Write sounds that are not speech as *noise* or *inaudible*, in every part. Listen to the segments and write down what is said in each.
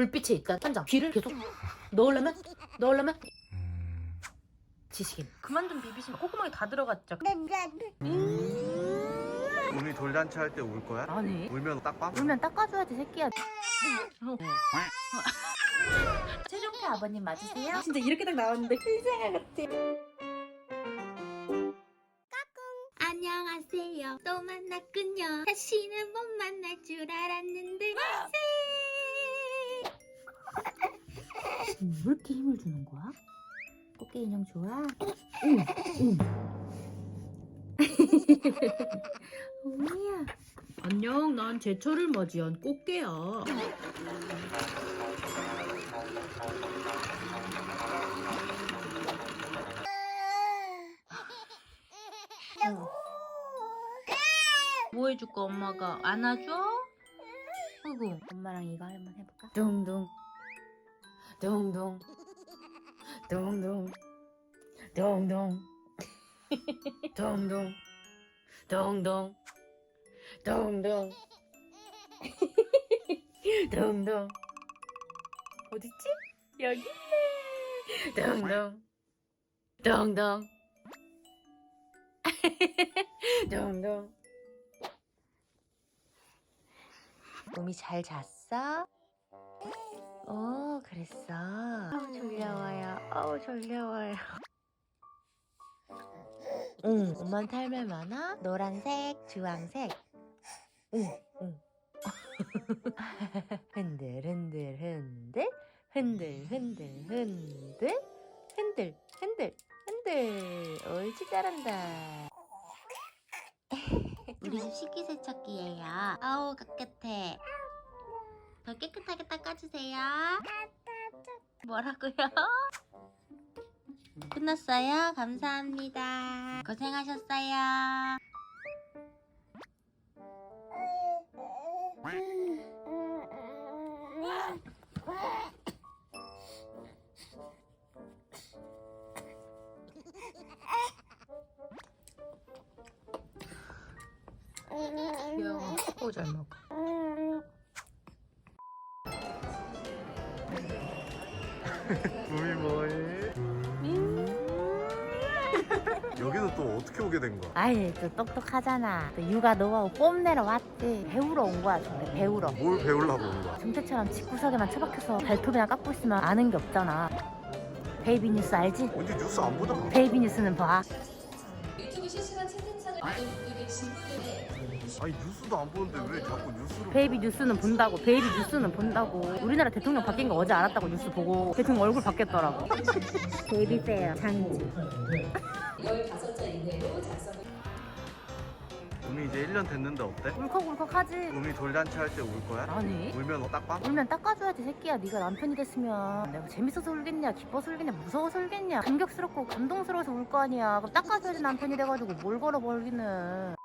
불빛에 있다 한장 귀를 계속 넣으려면 넣으려면 음... 지식인 그만 좀 비비시면 콧구멍에 다 들어갔죠 우리 돌잔치 할 때 울 거야? 아니 울면 딱밤? 울면 닦아줘야지 새끼야 최종태 아버님 맞으세요? 진짜 이렇게 딱 나왔는데 흰생아 같아 안녕하세요. 또 만났군요. 다시는 못 만날 줄 알았는데. 왜 이렇게 힘을 주는 거야? 꽃게 인형 좋아? 응, 응. 우미야. *laughs* 안녕, 난 제철을 맞이한 꽃게야. 뭐 해줄까 엄마가 안아줘? 아이고 엄마랑 이거 한번 해볼까? 둥둥 동동 동동 동동 동동 동동 동동 동동 어딨지? 여기 동동 동동 동동 몸이 잘 잤어? 어. 그랬어. 아우, 졸려워요. 아우, 졸려워요. 응, 엄마한테 할말 많아? 노란색, 주황색. 응, 응. *laughs* 흔들, 흔들, 흔들. 흔들, 흔들, 흔들. 흔들, 흔들, 흔들. 옳지, 잘한다. *laughs* 우리 집 식기세척기예요. 아우 깨끗해. 더 깨끗하게 닦아주세요. 뭐라고요? 끝났어요. 감사합니다. 고생하셨어요. 귀여워. 오, 잘 먹어. 우미 뭐해? 여기는 또 어떻게 오게 된 거야? 아이, 또 똑똑하잖아. 또 육아 노하우 뽐내러 왔지. 배우러 온 거야, 정말. 배우러. 뭘 배우려고 온 거야? 정태처럼 집구석에만 처박혀서 발톱이나 깎고 있으면 아는 게 없잖아. 베이비 뉴스 알지? 언제 뉴스 안 보잖아 베이비 뉴스는 봐. 아니 뉴스도 안 보는데 왜 자꾸 뉴스를 베이비 뉴스는 본다고. 베이비 뉴스는 본다고. 우리나라 대통령 바뀐 거 어제 알았다고 뉴스 보고 대통령 얼굴 바뀌었더라고. *laughs* 베이비 페어 장지. 우미 이제 1년 됐는데 어때? 울컥울컥하지? 우미 돌잔치 할 때 울 거야? 아니. 울면 딱밤? 울면 닦아줘야지 새끼야 네가 남편이 됐으면 내가 재밌어서 울겠냐 기뻐서 울겠냐 무서워서 울겠냐 감격스럽고 감동스러워서 울 거 아니야 그럼 닦아줘야지 남편이 돼가지고 뭘 걸어 벌기는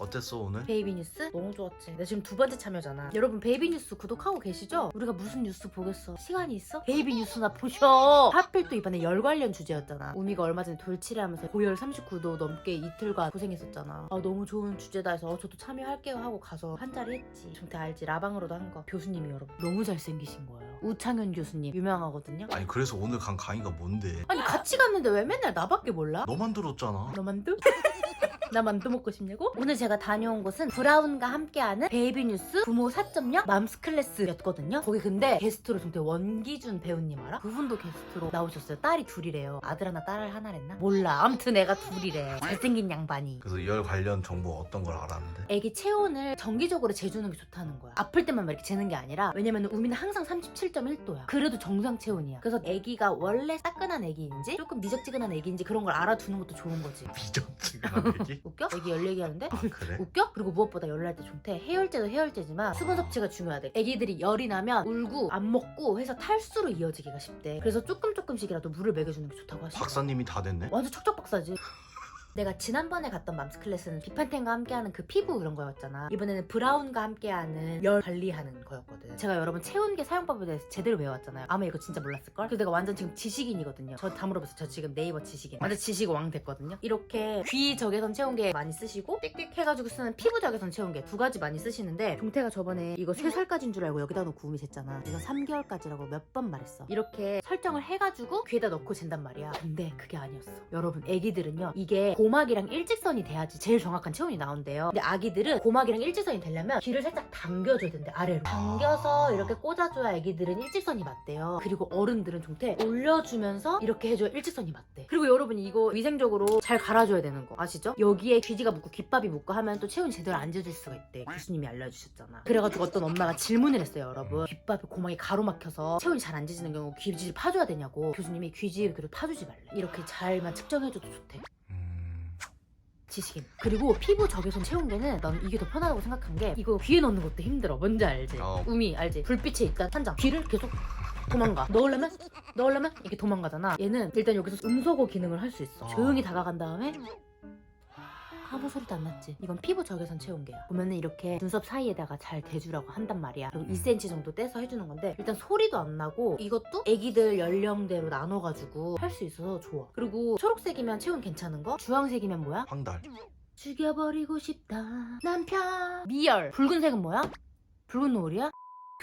어땠어 오늘? 베이비 뉴스? 너무 좋았지 나 지금 두 번째 참여잖아 여러분 베이비 뉴스 구독하고 계시죠? 우리가 무슨 뉴스 보겠어 시간이 있어? 베이비 뉴스나 보셔 하필 또 이번에 열 관련 주제였잖아 우미가 얼마 전에 돌치레 하면서 고열 39도 넘게 이틀간 고생했었잖아 아 너무 좋은 주제다 해서 어, 저도 참여할게요 하고 가서 한 자리 했지 정태 알지 라방으로도 한 거 교수님이 여러분 너무 잘생기신 거예요 우창현 교수님 유명하거든요 아니 그래서 오늘 간 강의가 뭔데? 아니 같이 갔는데 왜 맨날 나밖에 몰라? 너만 들었잖아 너 만두? *laughs* 나 만두 먹고 싶냐고? 오늘 제가 다녀온 곳은 브라운과 함께하는 베이비뉴스 부모 4.0 맘스 클래스였거든요. 거기 근데 게스트로 정말 원기준 배우님 알아? 그분도 게스트로 나오셨어요. 딸이 둘이래요. 아들 하나 딸 하나랬나? 몰라. 아무튼 애가 둘이래. 잘생긴 양반이. 그래서 열 관련 정보 어떤 걸 알았는데? 애기 체온을 정기적으로 재주는 게 좋다는 거야. 아플 때만 막 이렇게 재는 게 아니라 왜냐면 우미는 항상 37.1도야. 그래도 정상 체온이야. 그래서 애기가 원래 따끈한 애기인지 조금 미적지근한 애기인지 그런 걸 알아두는 것도 좋은 거지. *laughs* 미적지근한 얘기? 웃겨? 애기 열 얘기하는데? 아 그래? 웃겨? 그리고 무엇보다 열날 때 좋대. 해열제도 해열제지만 수분 섭취가 중요하대. 애기들이 열이 나면 울고 안 먹고 해서 탈수로 이어지기가 쉽대. 그래서 조금 조금씩이라도 물을 먹여주는 게 좋다고 하시더라고. 박사님이 다 됐네? 완전 척척 박사지. 내가 지난번에 갔던 맘스 클래스는 비판텐과 함께하는 그 피부 그런 거였잖아. 이번에는 브라운과 함께하는 열 관리하는 거였거든. 제가 여러분 체온계 사용법에 대해서 제대로 배워왔잖아요. 아마 이거 진짜 몰랐을걸? 그래서 내가 완전 지금 지식인이거든요. 저 다 물어봤어요. 저 지금 네이버 지식인. 완전 지식 왕 됐거든요. 이렇게 귀 적외선 체온계 많이 쓰시고 띡띡 해가지고 쓰는 피부 적외선 체온계 두 가지 많이 쓰시는데 종태가 저번에 이거 3살까지인 줄 알고 여기다 놓고 우미 쟀잖아. 이거 3개월까지라고 몇 번 말했어. 이렇게 설정을 해가지고 귀에다 넣고 잰단 말이야. 근데 그게 아니었어. 여러분 애기들은요 이게 고막이랑 일직선이 돼야지 제일 정확한 체온이 나온대요. 근데 아기들은 고막이랑 일직선이 되려면 귀를 살짝 당겨줘야 된대 아래로. 당겨서 이렇게 꽂아줘야 애기들은 일직선이 맞대요. 그리고 어른들은 종태 올려주면서 이렇게 해줘야 일직선이 맞대. 그리고 여러분 이거 위생적으로 잘 갈아줘야 되는 거 아시죠? 여기에 귀지가 묻고 귓밥이 묻고 하면 또 체온이 제대로 안 재질 수가 있대. 교수님이 알려주셨잖아. 그래가지고 어떤 엄마가 질문을 했어요 여러분. 귓밥에 고막이 가로막혀서 체온이 잘 안 재지는 경우 귀지를 파줘야 되냐고. 교수님이 귀지 그래도 파주지 말래. 이렇게 잘만 측정해줘도 좋대. 음... 지식인. 그리고 피부 적외선 체온계는 난 이게 더 편하다고 생각한 게 이거 귀에 넣는 것도 힘들어. 뭔지 알지? 어. 우미 알지? 불빛에 있다 한장 귀를 계속 도망가. 넣으려면 넣으려면 이게 도망가잖아. 얘는 일단 여기서 음소거 기능을 할 수 있어. 어. 조용히 다가간 다음에 아무 소리도 안 났지. 이건 피부 적외선 체온계야. 보면은 이렇게 눈썹 사이에다가 잘 대주라고 한단 말이야. 그리고 음. 2cm 정도 떼서 해주는 건데 일단 소리도 안 나고 이것도 애기들 연령대로 나눠가지고 할 수 있어서 좋아. 그리고 초록색이면 체온 괜찮은 거, 주황색이면 뭐야? 황달 죽여버리고 싶다 남편 미열 붉은색은 뭐야? 붉은 노을이야?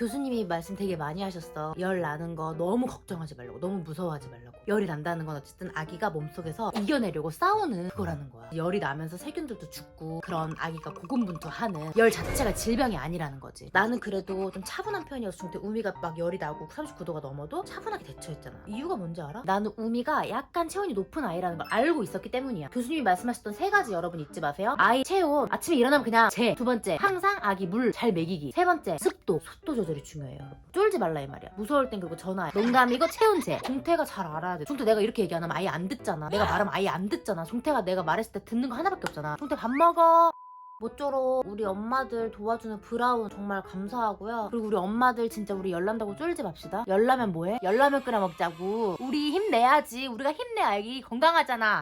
교수님이 말씀 되게 많이 하셨어. 열 나는 거 너무 걱정하지 말라고 너무 무서워하지 말라고. 열이 난다는 건 어쨌든 아기가 몸속에서 이겨내려고 싸우는 그거라는 거야. 열이 나면서 세균들도 죽고 그런 아기가 고군분투하는 열 자체가 질병이 아니라는 거지. 나는 그래도 좀 차분한 편이어서 중때 우미가 막 열이 나고 39도가 넘어도 차분하게 대처했잖아. 이유가 뭔지 알아? 나는 우미가 약간 체온이 높은 아이라는 걸 알고 있었기 때문이야. 교수님이 말씀하셨던 세 가지 여러분 잊지 마세요. 아이 체온 아침에 일어나면 그냥 재 두 번째 항상 아기 물 잘 먹이기. 세 번째 습도 습도 조절 이 중요해요 여러분 쫄지 말라 이 말이야 무서울 땐 그리고 전화해 농담이고 체온재 종태가 잘 알아야 돼 종태 내가 이렇게 얘기 안 하면 아예 안 듣잖아 내가 말하면 아예 안 듣잖아 종태가 내가 말했을 때 듣는 거 하나밖에 없잖아 종태 밥 먹어 모쪼록 우리 엄마들 도와주는 브라운 정말 감사하고요. 그리고 우리 엄마들 진짜 우리 열난다고 쫄지 맙시다. 열나면 뭐해? 열라면 끓여 먹자고. 우리 힘내야지. 우리가 힘내야 아기 건강하잖아.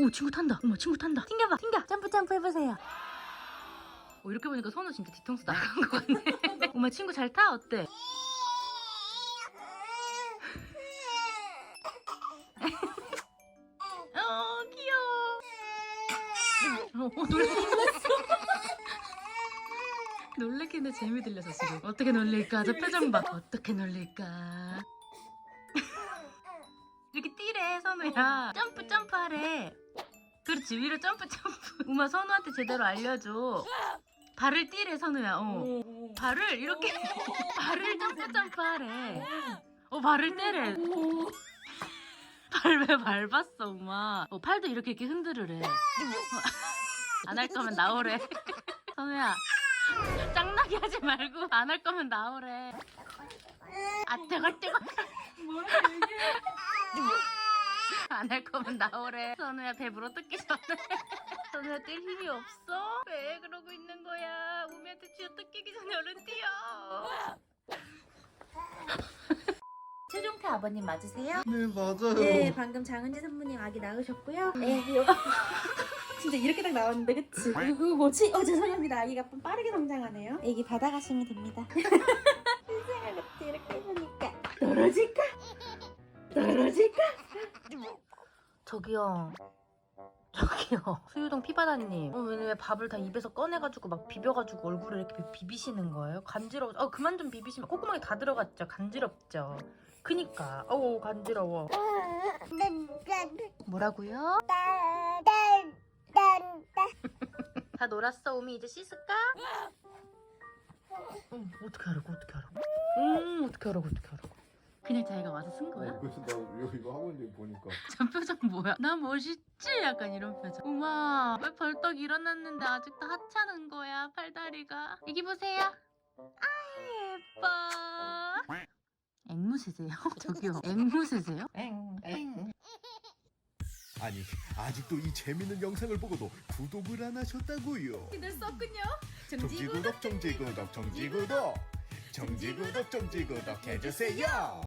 오 친구 탄다. 어머 친구 탄다. 튕겨봐. 튕겨. 점프 점프 해보세요. 어, 이렇게 보니까 선우 진짜 뒤통수 나간 것 같네. *laughs* 엄마 친구 잘 타? 어때? *laughs* 어 귀여워. 어, 놀랐어. *laughs* 놀래키는 재미 들려서 지금 어떻게 놀릴까? 저 표정 봐. 어떻게 놀릴까? 이렇게 뛰래 선우야. 점프 점프 하래. 그렇지 위로 점프 점프. 우마 선우한테 제대로 알려줘. 발을 뛰래 선우야. 어. 발을 이렇게 발을 점프 점프 하래. 어 발을 떼래. 발왜 밟았어 엄마? 어, 팔도 이렇게 이렇게 흔들으래. *laughs* 안 할 거면 나오래. *laughs* 선우야 짱나게 하지 말고 안 할 거면 나오래. 아 뜨거 뜨거. 안할 거면 나오래. 선우야 배 물어 뜯기 전에. 선우야 뛸 힘이 없어? 왜 그러고 있는 거야? 우미한테 쥐어 뜯기기 전에 얼른 뛰어. *laughs* 최종태 아버님 맞으세요? 네 맞아요 네 방금 장은지 선부님 아기 낳으셨고요 네 이거 *laughs* 진짜 이렇게 딱 나왔는데 그치 그거 뭐지? 어 죄송합니다 아기가 좀 빠르게 성장하네요 애기 받아가시면 됩니다 *laughs* 세상을 같이 이렇게 해보니까 떨어질까? 떨어질까? 저기요. 저기요. *laughs* 수유동 피바다님. 어, 왜, 왜 밥을 다 입에서 꺼내가지고 막 비벼가지고 얼굴에 이렇게 비- 비비시는 거예요? 간지러워. 어, 그만 좀 비비시면 콧구멍에 다 들어갔죠? 간지럽죠? 그니까. 어우, 간지러워. 뭐라고요? *laughs* 다 놀았어, 오미. 이제 씻을까? 음, 어떻게 하라고, 어떻게 하라고. 음, 어떻게 하라고, 어떻게 하라고. 그냥 자기가 와서 쓴 거야? 어, 그래서 나 이거, 이거 하고 있는 거 보니까 *laughs* 저 표정 뭐야? 나 멋있지? 약간 이런 표정. 우마, 왜 벌떡 일어났는데 아직도 하찮은 거야, 팔다리가. 여기 보세요. 아, 예뻐. 앵무새세요? *laughs* 저기요, 앵무새세요? 앵, 앵. 아니 아직도 이 재밌는 영상을 보고도 구독을 안 하셨다고요 늘 썼군요 정지구독 정지구독 정지구독 정지구독 정지구독 해주세요